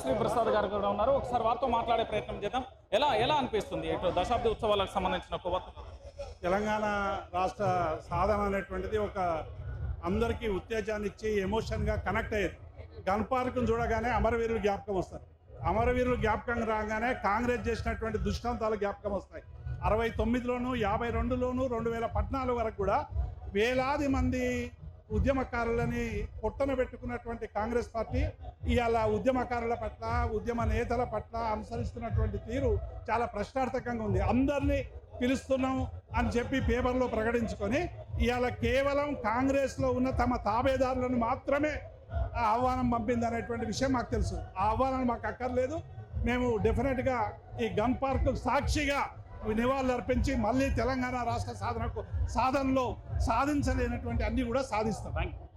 శ్రీ ప్రసాద్ గారు కూడా ఉన్నారు. ఒకసారి వారితో మాట్లాడే ప్రయత్నం చేద్దాం. ఎలా ఎలా అనిపిస్తుంది ఇటు దశాబ్ది ఉత్సవాలకు సంబంధించిన కొవ్వొత్తు? తెలంగాణ రాష్ట్ర సాధన అనేటువంటిది ఒక అందరికీ ఉత్తేజాన్ని ఇచ్చి ఎమోషన్గా కనెక్ట్ అయ్యేది. గన్ పార్క్ను చూడగానే అమరవీరులు జ్ఞాపకం వస్తారు. అమరవీరులు జ్ఞాపకం రాగానే కాంగ్రెస్ చేసినటువంటి దుష్టాంతాలు జ్ఞాపకం వస్తాయి. అరవై తొమ్మిదిలోను యాభై రెండులోను రెండు వేల పద్నాలుగు వరకు కూడా వేలాది మంది ఉద్యమకారులని పొట్టన పెట్టుకున్నటువంటి కాంగ్రెస్ పార్టీ ఇవాళ ఉద్యమకారుల పట్ల ఉద్యమ నేతల పట్ల అనుసరిస్తున్నటువంటి తీరు చాలా ప్రశ్నార్థకంగా ఉంది. అందరినీ పిలుస్తున్నాం అని చెప్పి పేపర్లో ప్రకటించుకొని ఇవాళ కేవలం కాంగ్రెస్లో ఉన్న తమ తాబేదారులను మాత్రమే ఆ ఆహ్వానం పంపింది అనేటువంటి విషయం మాకు తెలుసు. ఆ ఆహ్వానం మాకు అక్కర్లేదు. మేము డెఫినెట్గా ఈ గన్ పార్క్ సాక్షిగా నివాళులు అర్పించి మళ్ళీ తెలంగాణ రాష్ట్ర సాధనకు సాధనలో సాధించలేనటువంటి అన్నీ కూడా సాధిస్తాం. అన్నా